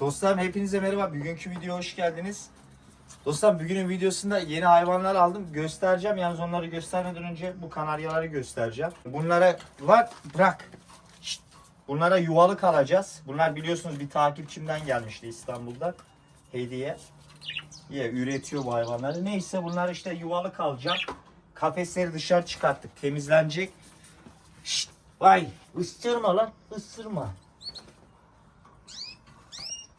Dostlarım hepinize merhaba. Bugünkü videoya hoş geldiniz. Dostlarım bugünün videosunda yeni hayvanlar aldım. Göstereceğim. Yalnız onları göstermeden önce bu kanaryaları göstereceğim. Bunlara var bırak. Şşt. Bunlara yuvalık alacağız. Bunlar biliyorsunuz bir takipçimden gelmişti İstanbul'da. Hediye. Ya üretiyor bu hayvanları. Neyse bunlar işte yuvalık alacağım. Kafesleri dışarı çıkarttık. Temizlenecek. Şşt. Vay ısırma lan ısırma.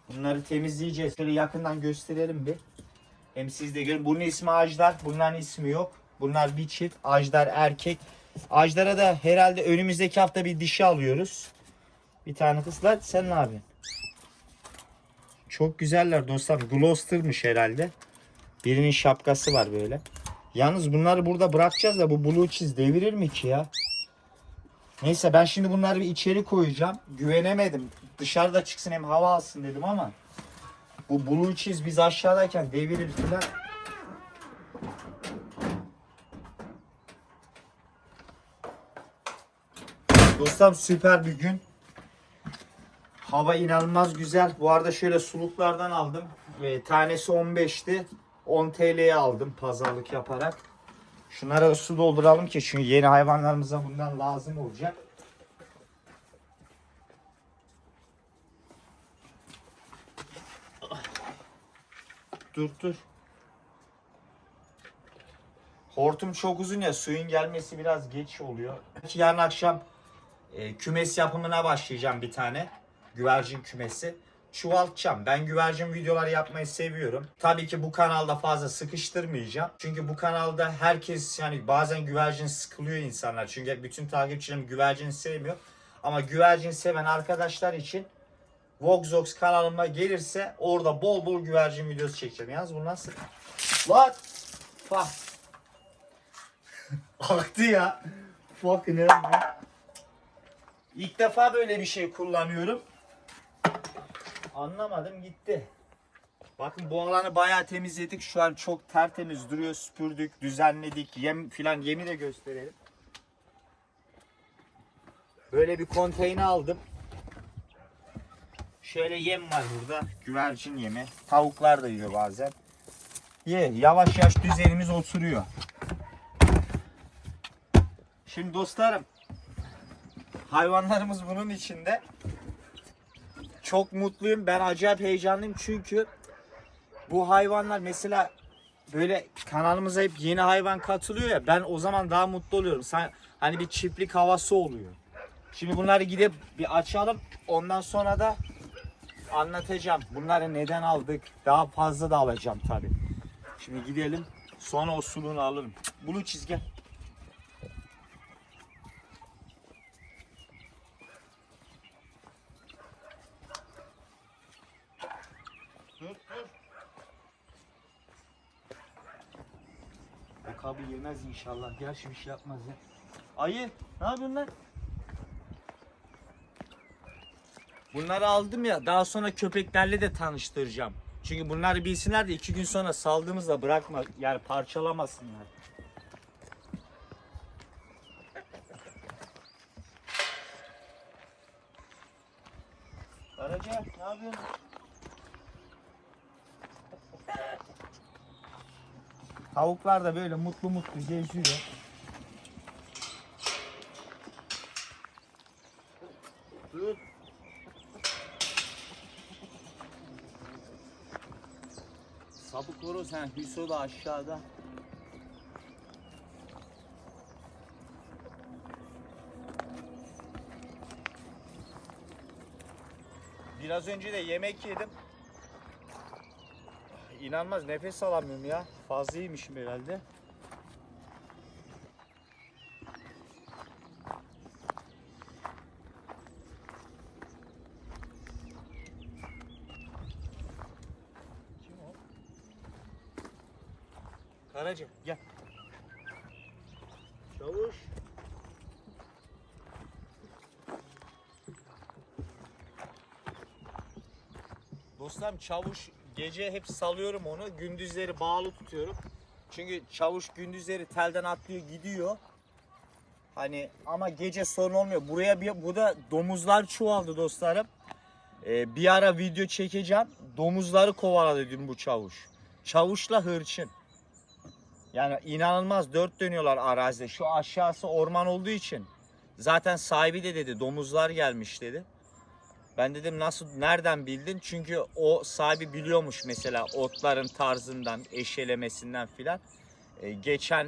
Bunları temizleyeceğiz. Şöyle yakından gösterelim bir. Hem siz de görün. Bunun ismi Ajdar. Bunların ismi yok. Bunlar bir çift. Ajdar erkek. Ajdar'a da herhalde önümüzdeki hafta bir dişi alıyoruz. Bir tane kızlar. Sen ne yapıyorsun? Çok güzeller dostlar. Gloucester'mış herhalde. Birinin şapkası var böyle. Yalnız bunları burada bırakacağız da bu blue cheese devirir mi ki ya? Neyse ben şimdi bunları bir içeri koyacağım. Güvenemedim. Dışarıda çıksın hem hava alsın dedim ama bu blue cheese biz aşağıdayken devirir filan. Dostum süper bir gün. Hava inanılmaz güzel. Bu arada şöyle suluklardan aldım. E, tanesi 15'ti. 10 TL'ye aldım pazarlık yaparak. Şunlara su dolduralım ki çünkü yeni hayvanlarımıza bundan lazım olacak. Dur dur. Hortum çok uzun ya suyun gelmesi biraz geç oluyor. Yarın akşam e, kümes yapımına başlayacağım bir tane. Güvercin kümesi. Çuvaltacağım. Ben güvercin videolar yapmayı seviyorum. Tabii ki bu kanalda fazla sıkıştırmayacağım. Çünkü bu kanalda herkes yani bazen güvercin sıkılıyor insanlar. Çünkü bütün takipçilerim güvercin sevmiyor. Ama güvercin seven arkadaşlar için Voxox kanalıma gelirse orada bol bol güvercin videosu çekeceğim. Yalnız bu nasıl? What? Fuck. Aktı ya. Fucking hell. İlk defa böyle bir şey kullanıyorum. Anlamadım gitti. Bakın bu alanı bayağı temizledik. Şu an çok tertemiz duruyor. Süpürdük, düzenledik. Yem filan yemi de gösterelim. Böyle bir konteyner aldım. Şöyle yem var burada. Güvercin yemi. Tavuklar da yiyor bazen. Ye, yavaş yavaş düzenimiz oturuyor. Şimdi dostlarım hayvanlarımız bunun içinde. Çok mutluyum. Ben acayip heyecanlıyım çünkü bu hayvanlar mesela böyle kanalımıza hep yeni hayvan katılıyor ya ben o zaman daha mutlu oluyorum. Sen, hani bir çiftlik havası oluyor. Şimdi bunları gidip bir açalım. Ondan sonra da anlatacağım. Bunları neden aldık? Daha fazla da alacağım tabi. Şimdi gidelim. Sonra o suluğunu alırım. Bunu çizge. Dur dur. O kabı yemez inşallah. Gerçi bir şey yapmaz ya. Ayı ne yapıyorsun lan? Bunları aldım ya daha sonra köpeklerle de tanıştıracağım. Çünkü bunları bilsinler de iki gün sonra saldığımızda bırakma yani parçalamasınlar. Karaca ne yapıyorsun? Tavuklar da böyle mutlu mutlu geziyor. Dur. Sabık horoz ha Hüso da aşağıda. Biraz önce de yemek yedim. İnanmaz nefes alamıyorum ya. Fazla yemişim herhalde. Kim o? Karaca gel. Çavuş. Dostlarım çavuş gece hep salıyorum onu. Gündüzleri bağlı tutuyorum. Çünkü çavuş gündüzleri telden atlıyor gidiyor. Hani ama gece sorun olmuyor. Buraya bir bu da domuzlar çoğaldı dostlarım. Ee, bir ara video çekeceğim. Domuzları kovaladı dün bu çavuş. Çavuşla hırçın. Yani inanılmaz dört dönüyorlar arazide. Şu aşağısı orman olduğu için. Zaten sahibi de dedi domuzlar gelmiş dedi. Ben dedim nasıl nereden bildin? Çünkü o sahibi biliyormuş mesela otların tarzından, eşelemesinden filan. Ee, geçen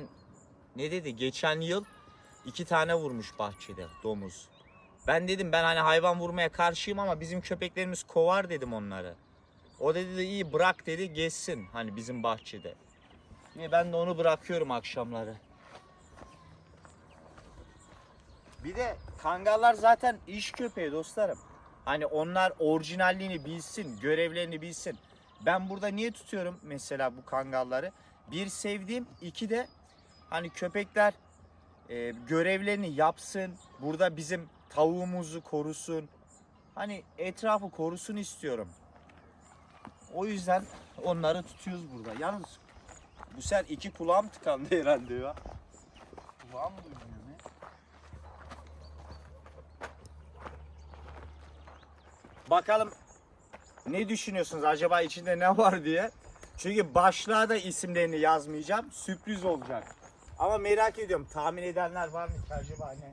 ne dedi? Geçen yıl iki tane vurmuş bahçede domuz. Ben dedim ben hani hayvan vurmaya karşıyım ama bizim köpeklerimiz kovar dedim onları. O dedi de iyi bırak dedi geçsin hani bizim bahçede. Niye ben de onu bırakıyorum akşamları. Bir de kangallar zaten iş köpeği dostlarım. Hani onlar orijinalliğini bilsin, görevlerini bilsin. Ben burada niye tutuyorum mesela bu kangalları? Bir sevdiğim, iki de hani köpekler e, görevlerini yapsın. Burada bizim tavuğumuzu korusun. Hani etrafı korusun istiyorum. O yüzden onları tutuyoruz burada. Yalnız bu sefer iki kulağım tıkandı herhalde ya. Kulağım duymuyor Bakalım ne düşünüyorsunuz acaba içinde ne var diye. Çünkü başlığa da isimlerini yazmayacağım. Sürpriz olacak. Ama merak ediyorum tahmin edenler var mı acaba ne?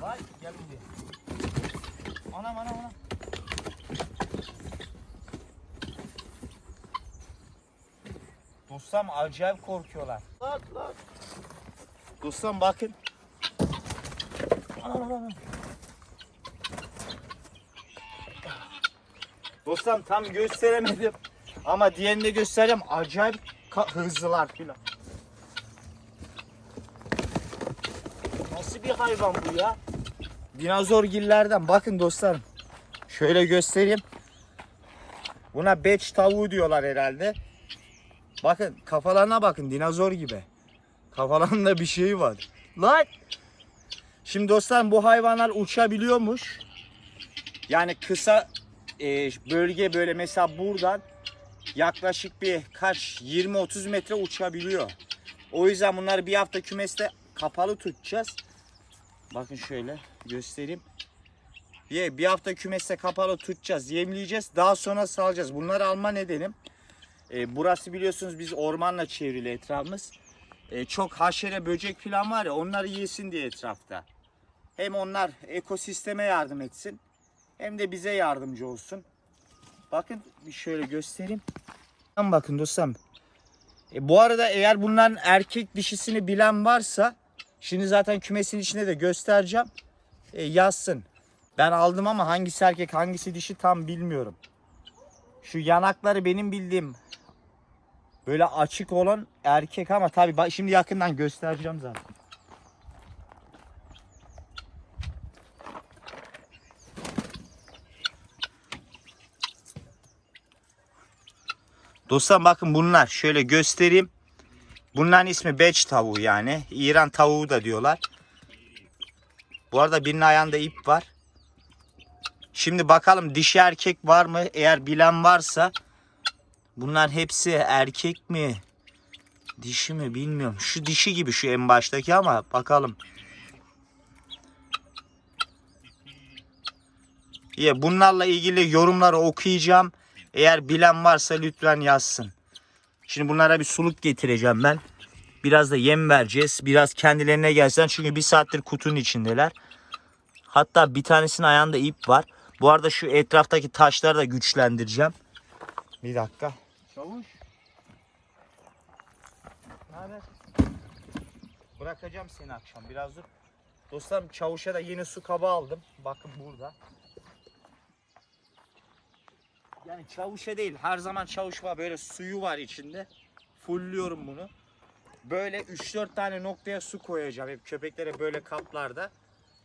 Vay gel buraya. Anam anam anam. Dostum acayip korkuyorlar. Lan lan. Dostum bakın. Dostum tam gösteremedim. Ama diğerini göstereceğim. Acayip hızlılar filan. Nasıl bir hayvan bu ya? Dinozorgillerden bakın dostlarım. Şöyle göstereyim. Buna beç tavuğu diyorlar herhalde. Bakın kafalarına bakın dinozor gibi. Kafalarında bir şey var. Lan! Şimdi dostlarım bu hayvanlar uçabiliyormuş. Yani kısa e, bölge böyle mesela buradan yaklaşık bir kaç 20-30 metre uçabiliyor. O yüzden bunları bir hafta kümeste kapalı tutacağız. Bakın şöyle göstereyim. Ye, bir hafta kümeste kapalı tutacağız, yemleyeceğiz. Daha sonra salacağız. Bunları alma nedenim. E, burası biliyorsunuz biz ormanla çevrili etrafımız. E, çok haşere, böcek falan var ya onları yesin diye etrafta. Hem onlar ekosisteme yardım etsin. Hem de bize yardımcı olsun. Bakın şöyle göstereyim. Bakın dostum. E, bu arada eğer bunların erkek dişisini bilen varsa şimdi zaten kümesin içinde de göstereceğim. E, yazsın. Ben aldım ama hangisi erkek hangisi dişi tam bilmiyorum. Şu yanakları benim bildiğim böyle açık olan erkek ama tabii şimdi yakından göstereceğim zaten. Dostlar bakın bunlar şöyle göstereyim. Bunların ismi beç tavuğu yani. İran tavuğu da diyorlar. Bu arada birinin ayağında ip var. Şimdi bakalım dişi erkek var mı? Eğer bilen varsa bunlar hepsi erkek mi? Dişi mi bilmiyorum. Şu dişi gibi şu en baştaki ama bakalım. Ya bunlarla ilgili yorumları okuyacağım. Eğer bilen varsa lütfen yazsın. Şimdi bunlara bir suluk getireceğim ben. Biraz da yem vereceğiz. Biraz kendilerine gelsen çünkü bir saattir kutunun içindeler. Hatta bir tanesinin ayağında ip var. Bu arada şu etraftaki taşları da güçlendireceğim. Bir dakika. Çavuş. Ne haber? Bırakacağım seni akşam biraz dur. Dostlarım çavuşa da yeni su kabı aldım. Bakın burada. Yani çavuşa değil her zaman çavuş var böyle suyu var içinde. Fullüyorum bunu. Böyle 3-4 tane noktaya su koyacağım hep köpeklere böyle kaplarda.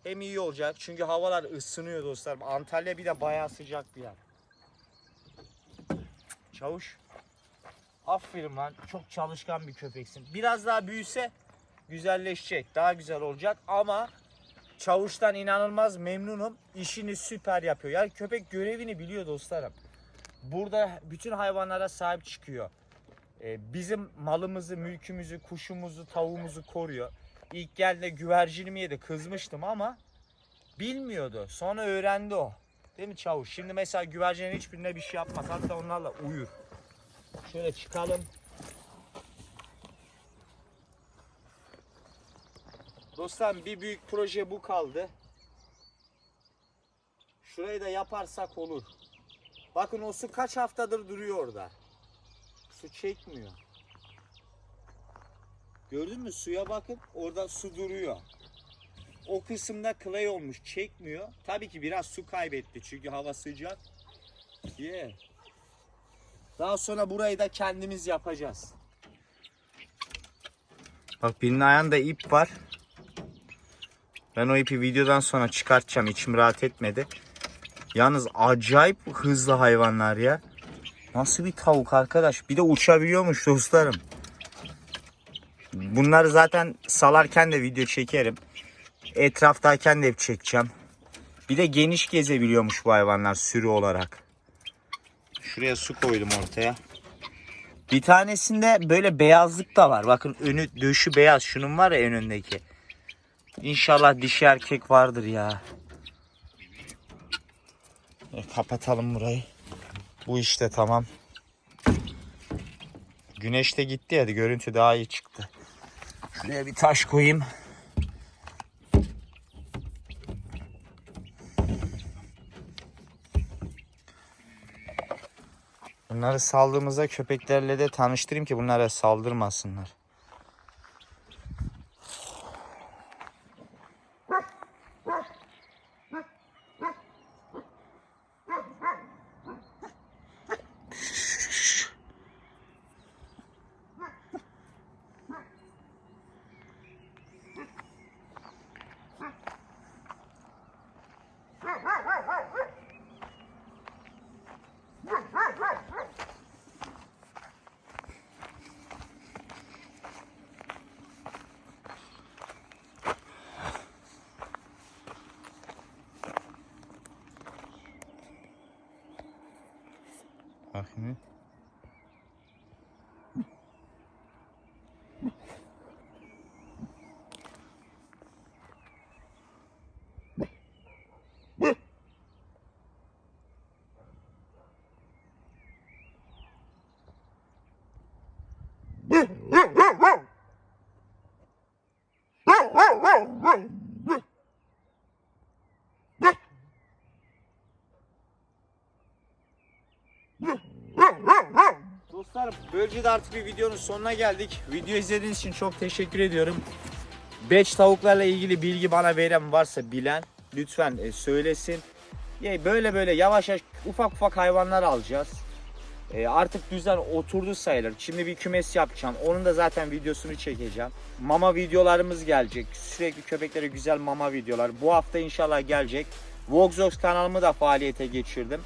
Hem iyi olacak çünkü havalar ısınıyor dostlarım. Antalya bir de bayağı sıcak bir yer. Çavuş. Aferin lan çok çalışkan bir köpeksin. Biraz daha büyüse güzelleşecek daha güzel olacak ama çavuştan inanılmaz memnunum. İşini süper yapıyor. Yani köpek görevini biliyor dostlarım. Burada bütün hayvanlara sahip çıkıyor. e, bizim malımızı, mülkümüzü, kuşumuzu, tavuğumuzu koruyor. İlk geldiğinde güvercinimi yedi kızmıştım ama bilmiyordu. Sonra öğrendi o. Değil mi çavuş? Şimdi mesela güvercinin hiçbirine bir şey yapmaz. Hatta onlarla uyur. Şöyle çıkalım. Dostlar bir büyük proje bu kaldı. Şurayı da yaparsak olur. Bakın o su kaç haftadır duruyor orada. Su çekmiyor. Gördün mü suya bakın orada su duruyor. O kısımda clay olmuş çekmiyor. Tabii ki biraz su kaybetti çünkü hava sıcak. Yeah. Daha sonra burayı da kendimiz yapacağız. Bak birinin ayağında ip var. Ben o ipi videodan sonra çıkartacağım. İçim rahat etmedi. Yalnız acayip hızlı hayvanlar ya. Nasıl bir tavuk arkadaş? Bir de uçabiliyormuş dostlarım. Bunları zaten salarken de video çekerim. Etraftayken de hep çekeceğim. Bir de geniş gezebiliyormuş bu hayvanlar sürü olarak. Şuraya su koydum ortaya. Bir tanesinde böyle beyazlık da var. Bakın önü döşü beyaz. Şunun var ya en öndeki. İnşallah dişi erkek vardır ya. E, kapatalım burayı. Bu işte tamam. Güneş de gitti ya görüntü daha iyi çıktı. Şuraya bir taş koyayım. Bunları saldığımızda köpeklerle de tanıştırayım ki bunlara saldırmasınlar. Bakayım. Dostlarım böylece de artık bir videonun sonuna geldik. Video izlediğiniz için çok teşekkür ediyorum. Beç tavuklarla ilgili bilgi bana veren varsa bilen lütfen e, söylesin. Böyle böyle yavaş yavaş ufak ufak hayvanlar alacağız. E, artık düzen oturdu sayılır. Şimdi bir kümes yapacağım. Onun da zaten videosunu çekeceğim. Mama videolarımız gelecek. Sürekli köpeklere güzel mama videolar. Bu hafta inşallah gelecek. Vogzox kanalımı da faaliyete geçirdim.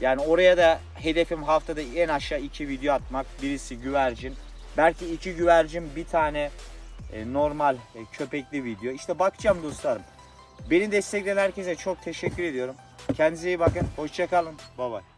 Yani oraya da hedefim haftada en aşağı iki video atmak. Birisi güvercin. Belki iki güvercin bir tane e, normal e, köpekli video. İşte bakacağım dostlarım. Beni destekleyen herkese çok teşekkür ediyorum. Kendinize iyi bakın. Hoşçakalın. Bye bye.